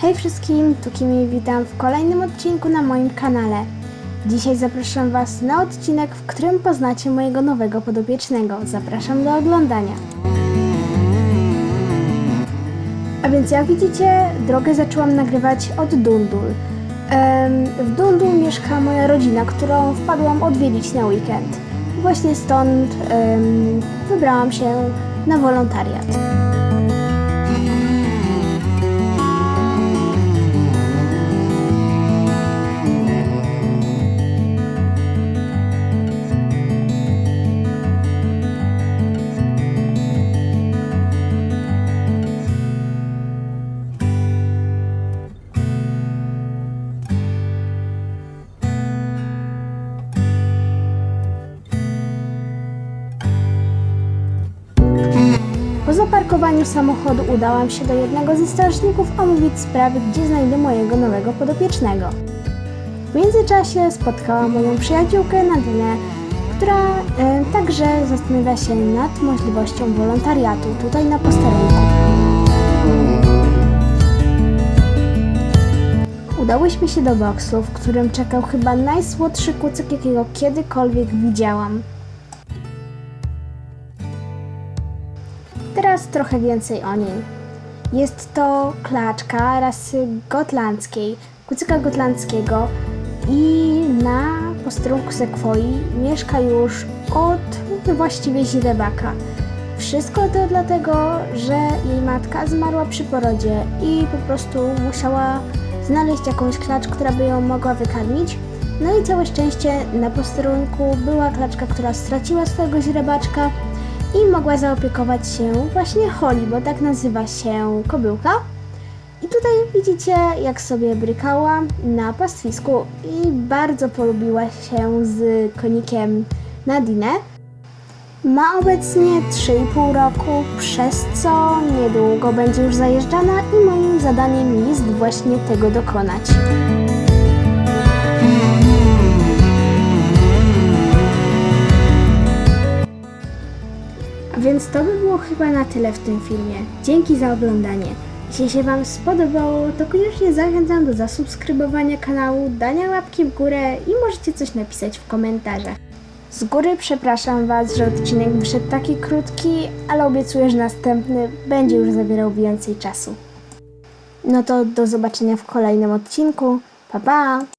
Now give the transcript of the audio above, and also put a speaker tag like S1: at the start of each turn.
S1: Hej wszystkim, tu Kimi, witam w kolejnym odcinku na moim kanale. Dzisiaj zapraszam Was na odcinek, w którym poznacie mojego nowego podopiecznego. Zapraszam do oglądania. A więc jak widzicie, drogę zaczęłam nagrywać od Dundul. W Dundul mieszka moja rodzina, którą wpadłam odwiedzić na weekend. Właśnie stąd wybrałam się na wolontariat. Po zaparkowaniu samochodu udałam się do jednego ze strażników omówić sprawy, gdzie znajdę mojego nowego podopiecznego. W międzyczasie spotkałam moją przyjaciółkę Nadinę, która e, także zastanawia się nad możliwością wolontariatu tutaj na posterunku. Udałyśmy się do boksu, w którym czekał chyba najsłodszy kucyk, jakiego kiedykolwiek widziałam. Teraz trochę więcej o niej. Jest to klaczka rasy gotlandzkiej, kucyka gotlandzkiego i na posterunku sekwoi mieszka już od właściwie źrebaka. Wszystko to dlatego, że jej matka zmarła przy porodzie i po prostu musiała znaleźć jakąś klacz, która by ją mogła wykarmić. No i całe szczęście na posterunku była klaczka, która straciła swojego źrebaczka i mogła zaopiekować się właśnie Holly, bo tak nazywa się kobyłka. I tutaj widzicie, jak sobie brykała na pastwisku i bardzo polubiła się z konikiem Nadine. Ma obecnie 3,5 roku, przez co niedługo będzie już zajeżdżana i moim zadaniem jest właśnie tego dokonać. Więc to by było chyba na tyle w tym filmie. Dzięki za oglądanie. Jeśli się Wam spodobało, to koniecznie zachęcam do zasubskrybowania kanału, dania łapki w górę i możecie coś napisać w komentarzach. Z góry przepraszam Was, że odcinek wyszedł taki krótki, ale obiecuję, że następny będzie już zawierał więcej czasu. No to do zobaczenia w kolejnym odcinku. Pa pa!